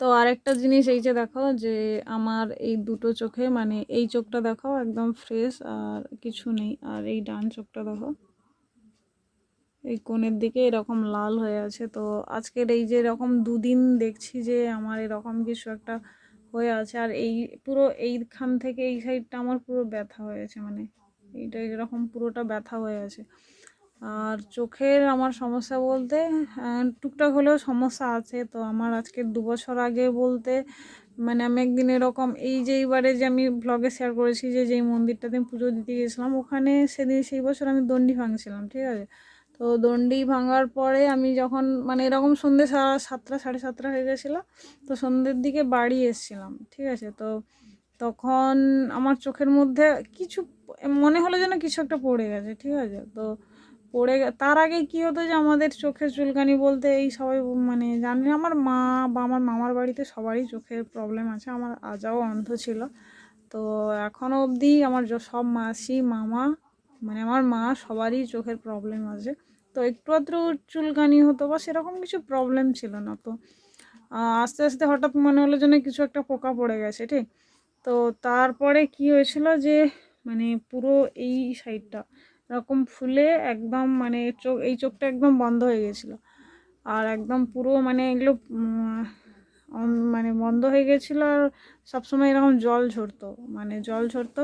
তো আরেকটা জিনিস এই যে দেখো যে আমার এই দুটো চোখে মানে এই চোখটা দেখো একদম ফ্রেশ আর কিছু নেই, আর এই ডান চোখটা দেখো, এই কোণের দিকে এরকম লাল হয়ে আছে। তো আজকের এই যে এরকম দুদিন দেখছি যে আমার এরকম কিছু একটা হয়ে আছে, আর এই পুরো এইখান থেকে এই সাইডটা আমার পুরো ব্যথা হয়েছে মানে এইটা এরকম পুরোটা ব্যথা হয়ে আছে। আর চোখের আমার সমস্যা বলতে টুকটাক হলেও সমস্যা আছে। তো আমার আজকে দু বছর আগে বলতে মানে আমি একদিন এরকম এই যে এইবারে যে আমি ব্লগে শেয়ার করেছি যে, যেই মন্দিরটাতে আমি পুজো দিতে গেছিলাম, ওখানে সেদিন সেই বছর আমি দণ্ডি ভাঙছিলাম, ঠিক আছে? তো দণ্ডি ভাঙার পরে আমি যখন মানে এরকম সন্ধ্যে সাতটা, সাড়ে সাতটা হয়ে গেছিল, তো সন্ধ্যের দিকে বাড়ি এসছিলাম, ঠিক আছে? তো তখন আমার চোখের মধ্যে কিছু, মনে হলো যেন কিছু একটা পড়ে গেছে, ঠিক আছে? তো পড়ে তার আগে কি হতো যে আমাদের চোখের চুলকানি বলতে এই সবাই মানে জানি আমার মা বা আমার মামার বাড়িতে সবারই চোখের প্রবলেম আছে, আমার আজাও অন্ধ ছিল। তো এখনও অবধি আমার সব মাসি, মামা মানে আমার মা সবারই চোখের প্রবলেম আছে। তো একটু আধটু চুলকানি হতো বা সেরকম কিছু প্রবলেম ছিল না। তো আস্তে আস্তে হঠাৎ মনে হলো যেন কিছু একটা পোকা পড়ে গেছে, ঠিক? তো তারপরে কি হয়েছিল যে মানে পুরো এই সাইডটা এরকম ফুলে একদম মানে চোখ, এই চোখটা একদম বন্ধ হয়ে গেছিল। আর একদম পুরো মানে এগুলো মানে বন্ধ হয়ে গেছিল আর সবসময় এরকম জল ঝরতো মানে জল ঝরতো।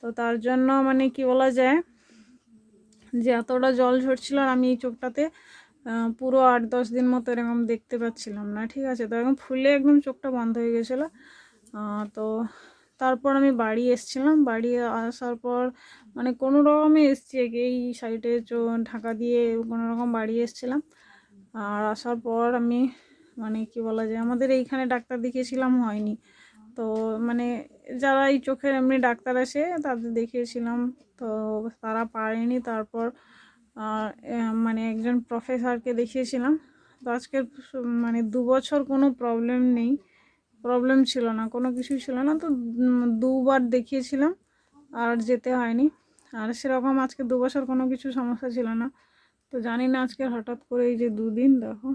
তো তার জন্য মানে কি বলা যায় যে এতটা জল ঝরছিল আর আমি এই চোখটাতে পুরো আট দশ দিন মতো এরকম দেখতে পাচ্ছিলাম না, ঠিক আছে? তো এরকম ফুলে একদম চোখটা বন্ধ হয়ে গেছিল। তো তারপর আমি বাড়ি এসছিলাম। বাড়ি আসার পর মানে কোনো রকমে এসছি এই সাইডে ঢাকা দিয়ে কোনো রকম বাড়ি এসছিলাম। আর আসার পর আমি মানে কি বলা যায়, আমাদের এইখানে ডাক্তার দেখিয়েছিলাম হয়নি। তো মানে যারা এই চোখের এমনি ডাক্তার আসে তাদের দেখিয়েছিলাম। তো তারা পারেনি। তারপর মানে একজন প্রফেসরকে দেখিয়েছিলাম। তো আজকের মানে দু বছর কোনো প্রবলেম নেই। প্রবলেম ছিল না, কোনো কিছুই ছিল না। তো দুবার দেখিয়েছিলাম আর যেতে হয়নি। আর সেরকম আজকে দু বছর কোনো কিছু সমস্যা ছিল না। তো জানি না আজকে হঠাৎ করে এই যে দুদিন, দেখো।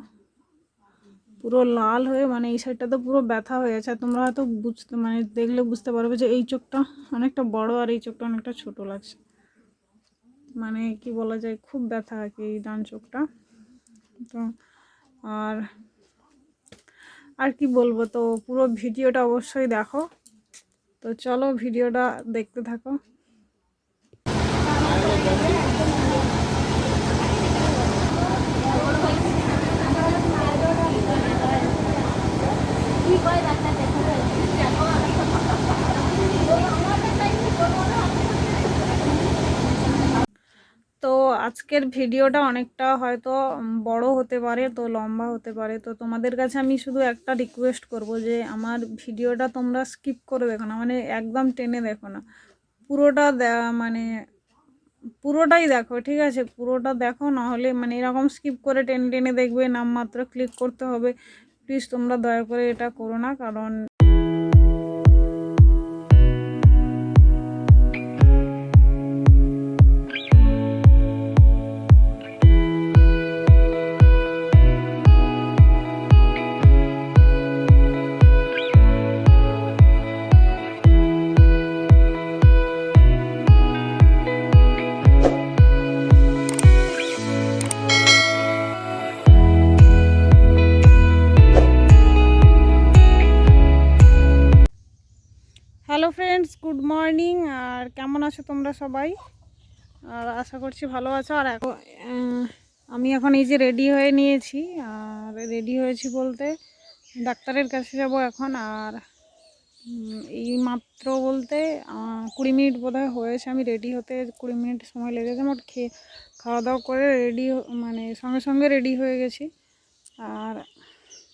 পুরো লাল হয়ে মানে এই সাইডটা তো পুরো ব্যথা হয়ে গেছে। আর তোমরা হয়তো বুঝতে মানে দেখলে বুঝতে পারবে যে এই চোখটা অনেকটা বড় আর এই চোখটা অনেকটা ছোট লাগছে। মানে কি বলা যায়, খুব ব্যথা আর কি এই ডান চোখটা। তো আর আর কি বলব? তো পুরো ভিডিওটা অবশ্যই দেখো। তো চলো ভিডিওটা দেখতে থাকো। তো আজকের ভিডিওটা অনেকটা হয়তো বড় হতে পারে, তো লম্বা হতে পারে। তো তোমাদের কাছে আমি শুধু একটা রিকোয়েস্ট করব যে, আমার ভিডিওটা তোমরা স্কিপ করে দেখো না মানে একদম টেনে দেখো না। পুরোটা মানে পুরোটাই দেখো, ঠিক আছে? পুরোটা দেখো, না হলে মানে এরকম স্কিপ করে টেনে টেনে দেখবে, নামমাত্র ক্লিক করতে হবে। প্লিজ তোমরা দয়া করে এটা করো না, কারণ আছো তোমরা সবাই? আর আশা করছি ভালো আছো। আর এখন আমি এখন এই যে রেডি হয়ে নিয়েছি। আর রেডি হয়েছি বলতে ডাক্তারের কাছে যাব এখন। আর এই মাত্র বলতে কুড়ি মিনিট বোধহয় হয়েছে আমি রেডি হতে। কুড়ি মিনিট সময় লেগেছে, মোট খেয়ে খাওয়া দাওয়া করে রেডি মানে সঙ্গে সঙ্গে রেডি হয়ে গেছি। আর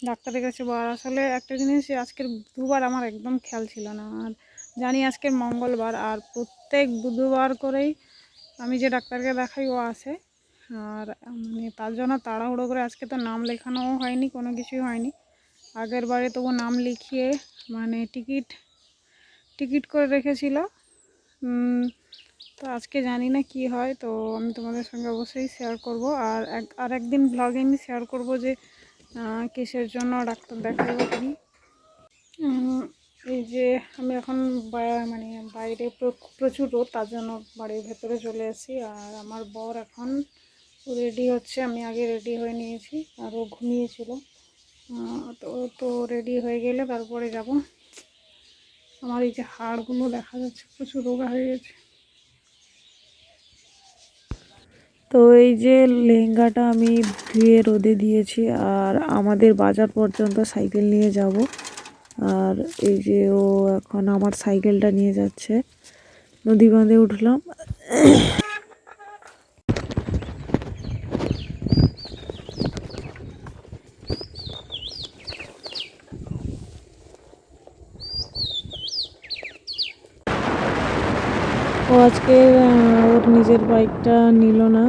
ডাক্তারের কাছে বার আসলে একটা জিনিস, আজকের দুবার আমার একদম খেয়াল ছিল না। আর জানি আজকে মঙ্গলবার, আর প্রত্যেক বুধবার করেই আমি যে ডাক্তারকে দেখাই, ও আসে আর মানে তার জন্য তাড়াহুড়ো করে আজকে তো নাম লেখানোও হয়নি, কোনো কিছুই হয়নি। আগের বারে তবু নাম লিখিয়ে মানে টিকিট টিকিট করে রেখেছিল। তো আজকে জানি না কি হয়, তো আমি তোমাদের সঙ্গে অবশ্যই শেয়ার করব। আর এক, আর একদিন ব্লগে আমি শেয়ার করব যে কিসের জন্য ডাক্তার দেখাবো কি যে আমি এখন মানে বাইরে প্রচুর রোদ, তার জন্য বাড়ির ভেতরে চলে এসেছি। আর আমার বর এখন রেডি হচ্ছে, আমি আগে রেডি হয়ে নিয়েছি আর ও ঘুমিয়েছিল তো তো রেডি হয়ে গেলে তারপরে যাব। আমার এই যে হাড়গুলো দেখা যাচ্ছে, প্রচুর রোগা হয়ে গেছে। তো এই যে লেহেঙ্গাটা আমি ধুয়ে রোদে দিয়েছি, আর আমাদের বাজার পর্যন্ত সাইকেল নিয়ে যাব। আর এই যে ও এখন আমার সাইকেলটা নিয়ে যাচ্ছে। নদী বাঁধে উঠলাম। ও আজকে ওর নিজের বাইকটা নিল না।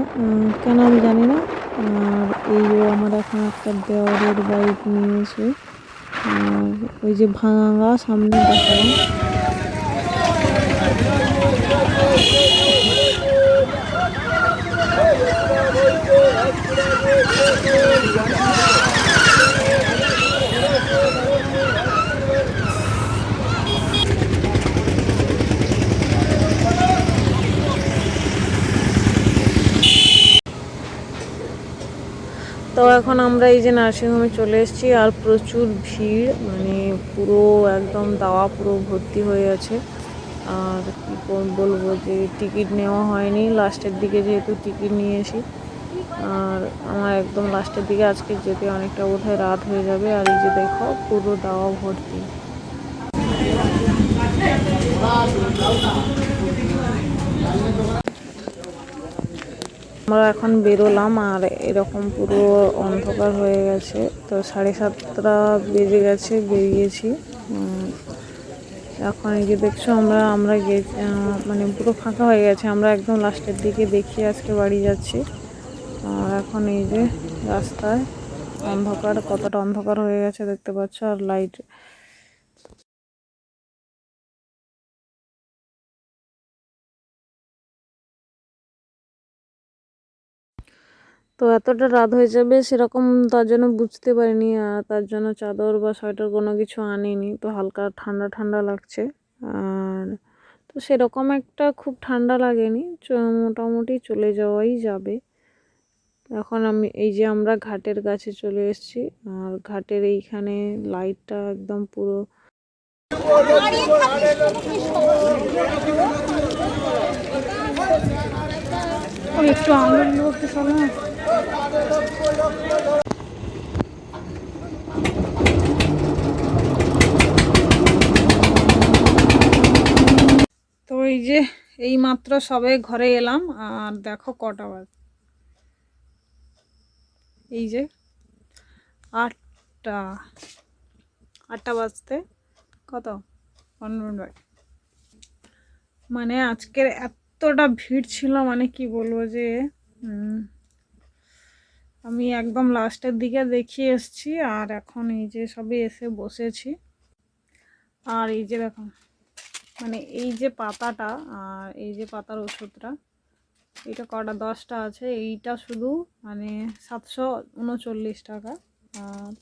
কেন আমি জানি না। আর এই আমার এখন একটা দেওয়ারের বাইক নিয়েছে ওই যে ভাঙা সামনে দেখালাম তো এখন আমরা এই যে নার্সিংহোমে চলে এসেছি আর প্রচুর ভিড় মানে পুরো একদম দাওয়া পুরো ভর্তি হয়ে আছে। আর কী বলব যে টিকিট নেওয়া হয়নি, লাস্টের দিকে যেহেতু টিকিট নিয়েছি আর আমার একদম লাস্টের দিকে, আজকে যেতে অনেকটা বোধহয় রাত হয়ে যাবে। আর এই যে দেখো, পুরো দাওয়া ভর্তি। আমরা এখন বেরোলাম আর এরকম পুরো অন্ধকার হয়ে গেছে। তো সাড়ে সাতটা বেজে গেছে, বেরিয়েছি। এখন এই যে দেখছ আমরা আমরা মানে পুরো ফাঁকা হয়ে গেছে। আমরা একদম লাস্টের দিকে দেখি আজকে বাড়ি যাচ্ছি। আর এখন এই যে রাস্তায় অন্ধকার, কতটা অন্ধকার হয়ে গেছে দেখতে পাচ্ছ। আর লাইট তো এতটা রাত হয়ে যাবে সেরকম তার জন্য বুঝতে পারিনি আর তার জন্য চাদর বা সোয়েটার কোনো কিছু আনিনি। তো হালকা ঠান্ডা ঠান্ডা লাগছে। আর তো সেরকম একটা খুব ঠান্ডা লাগেনি। মোটামুটি চলে যাওয়াই যাবে। এখন আমি, এই যে আমরা ঘাটের কাছে চলে এসেছি আর ঘাটের এইখানে লাইটটা একদম পুরো একটু আঙুল তো এই যে এই মাত্র সবে ঘরে এলাম, আর দেখো কটা বাজ এই যে আটটা আটটা বাজতে কত। মানে আজকের এতটা ভিড় ছিল মানে কি বলব যে আমি একদম লাস্টের দিকে দেখিয়ে এসছি, আর এখন এই যে সবে এসে বসেছি। আর এই যে দেখো মানে এই যে পাতাটা, আর এই যে পাতার ওষুধটা, এটা কটা, দশটা আছে, এইটা শুধু মানে সাতশো উনচল্লিশ টাকা, আর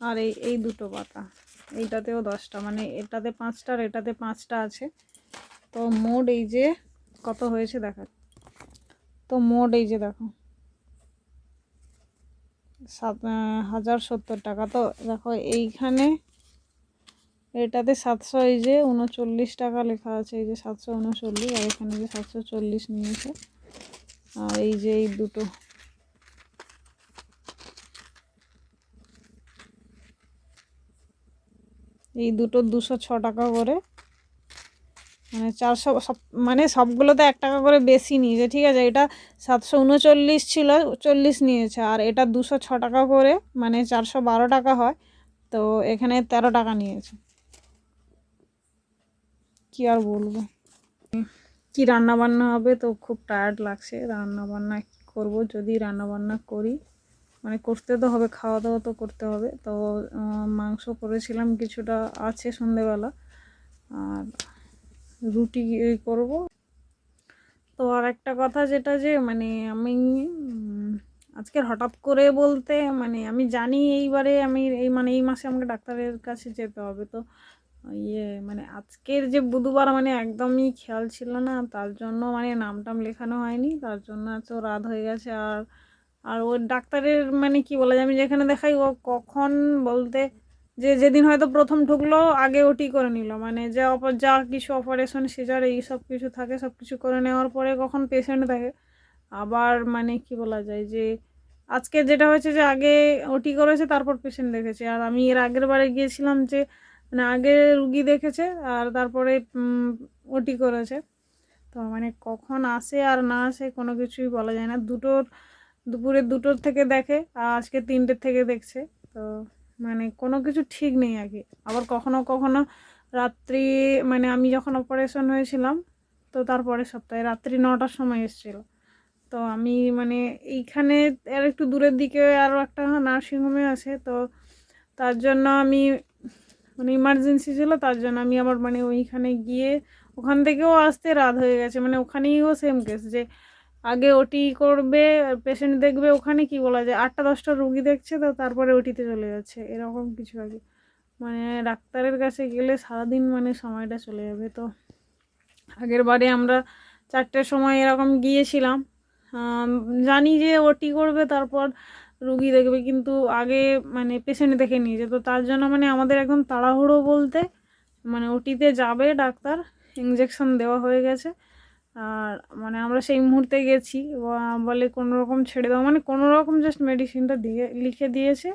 আর এই এই দুটো পাতা, এইটাতেও দশটা মানে এটাতে পাঁচটা আর এটাতে পাঁচটা আছে। তো মোট এই যে কত হয়েছে দেখা। তো মোট এই যে দেখো। সাত হাজার সত্তর টাকা। তো দেখো এইখানে এটাতে সাতশো এই যে উনচল্লিশ টাকা লেখা আছে। এই যে সাতশো উনচল্লিশ আর এখানে যে সাতশো চল্লিশ নিয়েছে। আর এই যে এই দুটো। এই দুটো দুশো ছ টাকা করে মানে চারশো সব মানে সবগুলোতে এক টাকা করে বেশি নিয়েছে, ঠিক আছে? এটা সাতশো উনচল্লিশ ছিল, চল্লিশ নিয়েছে, আর এটা দুশো ছ টাকা করে মানে চারশো বারো টাকা হয়, তো এখানে তেরো টাকা নিয়েছে। কি আর বলব? কি রান্না বান্না হবে? তো খুব টায়ার্ড লাগছে রান্না বান্না কি করব, যদি রান্না বান্না করি। মানে করতে তো হবে খাওয়া দাওয়া তো করতে হবে, তো মাংস করেছিলাম, কিছুটা আছে সন্ধেবেলা, আর রুটি করব। তো আর একটা কথা যেটা যে মানে আমি উম, আজকের হঠাৎ করে বলতে মানে আমি জানি এইবারে আমি এই মানে এই মাসে আমাকে ডাক্তারের কাছে যেতে হবে। তো ইয়ে মানে আজকের যে বুধবার মানে একদমই খেয়াল ছিল না। তার জন্য মানে নাম টাম লেখানো হয়নি। তার জন্য এত রাত হয়ে গেছে। আর আর ওর ডাক্তারের মানে কি বলা যায় আমি যেখানে দেখাই ও কখন বলতে যে যেদিন হয়তো প্রথম ঢুকলো, আগে ওটি করে নিল। মানে যা যা কিছু অপারেশন সিজার এই সব কিছু থাকে, সব কিছু করে নেওয়ার পরে কখন পেশেন্ট থাকে, আবার মানে কি বলা যায় যে, আজকে যেটা হয়েছে যে আগে ওটি করেছে, তারপর পেশেন্ট দেখেছে। আর আমি এর আগের বারে গিয়েছিলাম যে মানে আগে রুগী দেখেছে, আর তারপরে ওটি করেছে। তো মানে কখন আসে আর না আসে কোনো কিছুই বলা যায় না। দুটোর দুপুরে দুটোর থেকে দেখে, আর আজকে তিনটের থেকে দেখছে। তো মানে কোনো কিছু ঠিক নেই আর কি আবার কখনো কখনো রাত্রি মানে আমি যখন অপারেশন হয়েছিলাম, তো তারপরের সপ্তাহে রাত্রি নটার সময় এসেছিল। তো আমি মানে এইখানে আর একটু দূরের দিকে আরও একটা নার্সিংহোমে আছে, তো তার জন্য আমি মানে ইমার্জেন্সি ছিল, তার জন্য আমি আবার মানে ওইখানে গিয়ে ওখান থেকেও আসতে রাত হয়ে গেছে। মানে ওখানেইও সেম কেস যে আগে ওটি করবে পেশেন্ট দেখবে ওখানে কি বলা যায়, আটটা দশটা রুগী দেখছে, তো তারপরে ওটিতে চলে যাচ্ছে, এরকম কিছু কি মানে ডাক্তারের কাছে গেলে সারাদিন মানে সময়টা চলে যাবে, তো আগের বারে আমরা চারটের সময় এরকম গিয়েছিলাম। জানি যে ওটি করবে, তারপর রুগী দেখবে, কিন্তু আগে মানে পেশেন্ট দেখে নিয়েছে তো তার জন্য মানে আমাদের একদম তাড়াহুড়ো বলতে মানে ওটিতে যাবে ডাক্তার ইঞ্জেকশন দেওয়া হয়ে গেছে। আর মানে আমরা সেই মুহূর্তে গেছি। বলে কোনো রকম ছেড়ে দাও। মানে কোনো রকম জাস্ট মেডিসিনটা দিয়ে, লিখে দিয়েছে।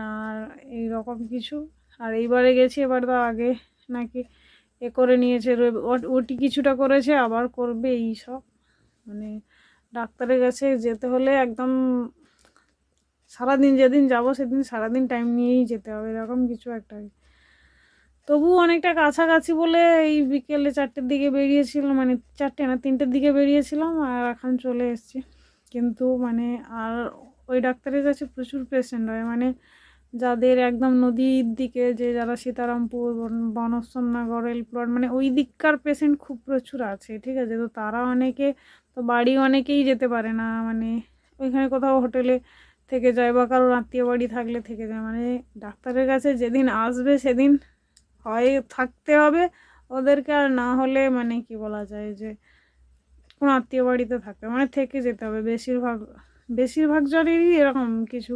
আর এই রকম কিছু। আর এইবারে গেছি, এবার তো আগে নাকি এ করে নিয়েছে। ওটি কিছুটা করেছে, আবার করবে এই সব। মানে ডাক্তারের কাছে যেতে হলে একদম সারাদিন যেদিন যাব, সেদিন সারাদিন টাইম নিয়েই যেতে হবে। এরকম কিছু একটা। তবুও অনেকটা কাছাকাছি বলে এই বিকেলে চারটের দিকে বেরিয়েছিলাম মানে চারটে না তিনটের দিকে বেরিয়েছিলাম আর এখন চলে এসেছি। কিন্তু মানে আর ওই ডাক্তারের কাছে প্রচুর পেশেন্ট হয় মানে যাদের একদম নদীর দিকে যে যারা সীতারামপুর, বন- বনশ্রমনগর এলপ্লট মানে ওই দিককার পেশেন্ট খুব প্রচুর আছে, ঠিক আছে? তো তারা অনেকে, তো বাড়ি অনেকেই যেতে পারে না মানে ওইখানে কোথাও হোটেলে থেকে যায় বা কারোর আত্মীয় বাড়ি থাকলে থেকে যায় মানে ডাক্তারের কাছে যেদিন আসবে সেদিন হয় থাকতে হবে ওদেরকে, আর না হলে মানে কি বলা যায় যে কোনো আত্মীয় বাড়িতে থাকতে মানে থেকে যেতে হবে। বেশিরভাগ বেশিরভাগ জনেরই এরকম কিছু।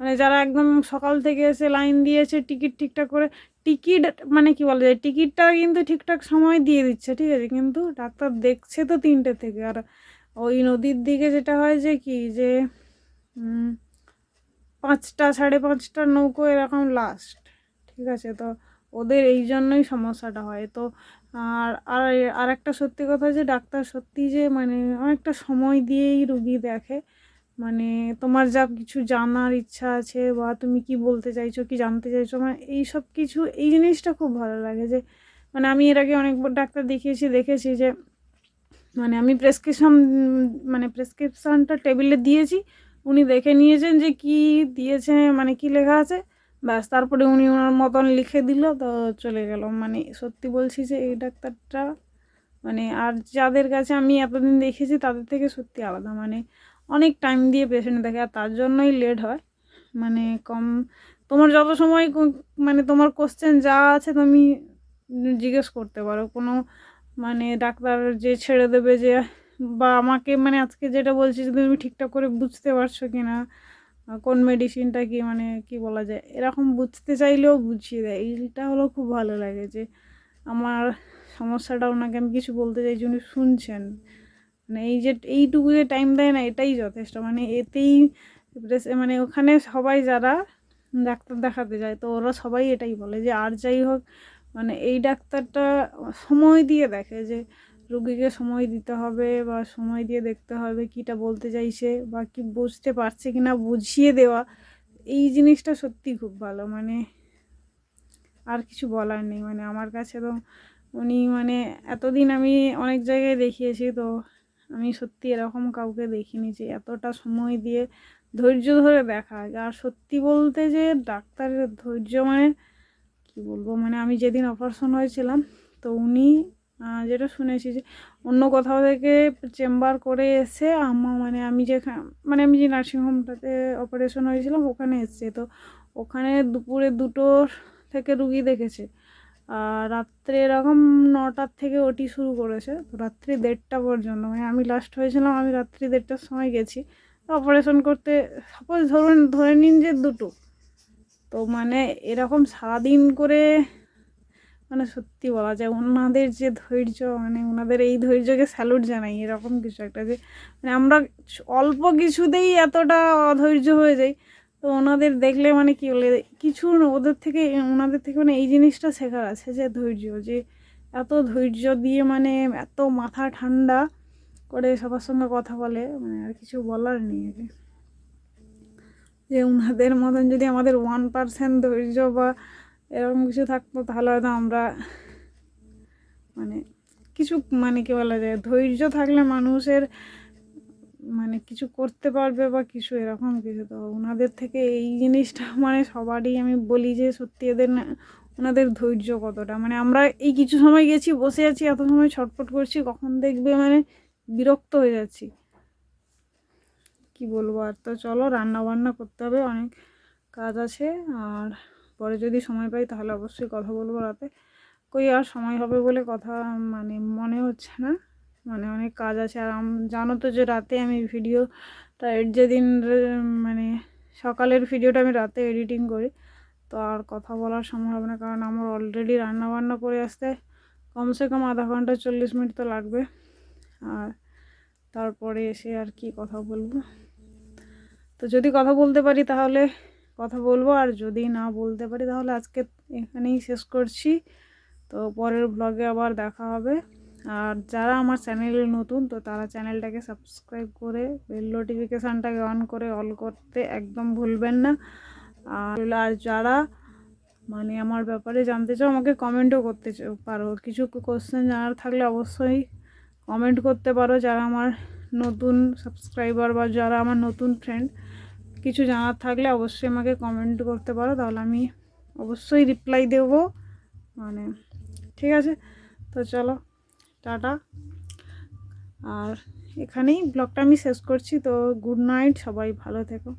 মানে যারা একদম সকাল থেকে এসে লাইন দিয়েছে টিকিট ঠিকঠাক করে, টিকিট মানে কি বলা যায়, টিকিটটা কিন্তু ঠিকঠাক সময় দিয়ে দিচ্ছে, ঠিক আছে? কিন্তু ডাক্তার দেখছে তো তিনটে থেকে। আর ওই নদীর দিকে যেটা হয় যে কি যে পাঁচটা, সাড়ে পাঁচটা নৌকো এরকম লাস্ট ঠিক আছে? তো ওদের এই জন্যই সমস্যাটা হয়। তো আর আর আর একটা সত্যি কথা যে ডাক্তার সত্যি যে মানে অনেকটা সময় দিয়েই রুগী দেখে। মানে তোমার যা কিছু জানার ইচ্ছা আছে বা তুমি কি বলতে চাইছো, কি জানতে চাইছো মানে এই সব কিছু, এই জিনিসটা খুব ভালো লাগে যে মানে আমি এর আগে অনেক ডাক্তার দেখিয়েছি, দেখেছি যে মানে আমি প্রেসক্রিপশন মানে প্রেসক্রিপশনটা টেবিলে দিয়েছি। উনি দেখে নিয়েছেন যে কি দিয়েছে মানে কি লেখা আছে। ব্যাস, তারপরে উনি ওনার মতন লিখে দিল তো চলে গেল। মানে সত্যি বলছি যে এই ডাক্তারটা মানে আর যাদের কাছে আমি এতদিন দেখেছি তাদের থেকে সত্যি আলাদা। মানে অনেক টাইম দিয়ে পেশেন্ট দেখে আর তার জন্যই লেট হয়। মানে কম, তোমার যত সময় মানে তোমার কোশ্চেন যা আছে তুমি জিজ্ঞেস করতে পারো। কোনো মানে ডাক্তার যে ছেড়ে দেবে যে, বা আমাকে মানে আজকে যেটা বলছি যে তুমি ঠিকঠাক করে বুঝতে পারছ কি না কোন মেডিসিনটা কি মানে কি বলা যায়? এরকম বুঝতে চাইলেও বুঝিয়ে দেয়। এইটা হলো খুব ভালো লাগে যে আমার সমস্যাটা ওনাকে আমি কিছু বলতে চাইছি উনি শুনছেন। মানে এই যে এইটুকু যে টাইম দেয় না, এটাই যথেষ্ট। মানে এতেই মানে ওখানে সবাই যারা ডাক্তার দেখাতে যায়, তো ওরা সবাই এটাই বলে যে আর যাই হোক মানে এই ডাক্তারটা সময় দিয়ে দেখে যে রুগীকে সময় দিতে হবে বা সময় দিয়ে দেখতে হবে কিটা বলতে চাইছে বা কি বুঝতে পারছে কি না বুঝিয়ে দেওয়া, এই জিনিসটা সত্যি খুব ভালো। মানে আর কিছু বলার নেই। মানে আমার কাছে তো উনি মানে এতদিন আমি অনেক জায়গায় দেখিয়েছি তো আমি সত্যি এরকম কাউকে দেখিনি যে এতটা সময় দিয়ে ধৈর্য ধরে দেখা। আর সত্যি বলতে যে ডাক্তারের ধৈর্য মানে কি বলব? মানে আমি যেদিন অপারেশন হয়েছিলাম তো উনি যেটা শুনেছি যে অন্য কোথাও থেকে চেম্বার করে এসে আমা মানে আমি যে মানে আমি যে নার্সিংহোমটাতে অপারেশন হয়েছিলাম, ওখানে এসছে। তো ওখানে দুপুরে দুটোর থেকে রুগী দেখেছে। আর রাত্রে এরকম নটার থেকে ওটি শুরু করেছে। তো রাত্রি দেড়টা পর্যন্ত মানে আমি লাস্ট হয়েছিলাম, আমি রাত্রি দেড়টার সময় গেছি। তো অপারেশন করতে সাপোজ ধরুন, ধরে নিন যে দুটো। তো মানে এরকম সারাদিন করে মানে সত্যি বলা যায়, ওনাদের যে ধৈর্য মানে ওনাদের এই ধৈর্যকে স্যালুট জানাই, এরকম কিছু একটা যে মানে আমরা অল্প কিছুতেই এতটা অধৈর্য হয়ে যাই। তো ওনাদের দেখলে মানে কি বলে, কিছু ওদের থেকে, ওনাদের থেকে মানে এই জিনিসটা শেখার আছে যে ধৈর্য, যে এত ধৈর্য দিয়ে মানে এত মাথা ঠান্ডা করে সবার সঙ্গে কথা বলে মানে আর কিছু বলার নেই আর যে ওনাদের মতন যদি আমাদের ওয়ান পার্সেন্ট ধৈর্য বা এরকম কিছু থাকতো তাহলে হয়তো আমরা মানে কিছু মানে কি বলা যায় ধৈর্য থাকলে মানুষের মানে কিছু করতে পারবে বা কিছু এরকম কিছু। তো ওনাদের থেকে এই জিনিসটা মানে সবারই আমি বলি যে সত্যি এদের না, ওনাদের ধৈর্য কতটা। মানে আমরা এই কিছু সময় গেছি, বসে আছি, এত সময় ছটফট করছি, কখন দেখবে মানে বিরক্ত হয়ে যাচ্ছি। কি বলব আর? তো চলো রান্না বান্না করতে হবে, অনেক কাজ আছে, আর পরে যদি সময় পাই তাহলে অবশ্যই কথা বলব রাতে। কই আর সময় হবে বলে কথা মানে মনে হচ্ছে না। মানে অনেক কাজ আছে। আর জানো তো যে রাতে আমি ভিডিওটা যেদিন মানে সকালের ভিডিওটা আমি রাতে এডিটিং করি, তো আর কথা বলার সময় হবে না। কারণ আমার অলরেডি রান্না বান্না করে আসতে কমসে কম আধা ঘণ্টা চল্লিশ মিনিট তো লাগবে। আর তারপরে এসে আর কি কথা বলব। তো যদি কথা বলতে পারি তাহলে কথা বলব আর যদি না বলতে পারি তাহলে আজকে এখানেই শেষ করছি। তো পরের ব্লগে আবার দেখা হবে। আর যারা আমার চ্যানেলে নতুন, তো তারা চ্যানেলটাকে সাবস্ক্রাইব করে বেল নোটিফিকেশানটাকে অন করে অল করতে একদম ভুলবেন না। আর আর যারা মানে আমার ব্যাপারে জানতে চাও, আমাকে কমেন্টও করতে পারো। কিছু কোশ্চেন জানার থাকলে অবশ্যই কমেন্ট করতে পারো। যারা আমার নতুন সাবস্ক্রাইবার বা যারা আমার নতুন ফ্রেন্ড কিছু জানার থাকলে অবশ্যই আমাকে কমেন্ট করতে পারো, তাহলে আমি অবশ্যই রিপ্লাই দেবো। মানে ঠিক আছে, তো চলো, টাটা। আর এখানেই ব্লগটা আমি শেষ করছি, তো গুড নাইট সবাই ভালো থেকো।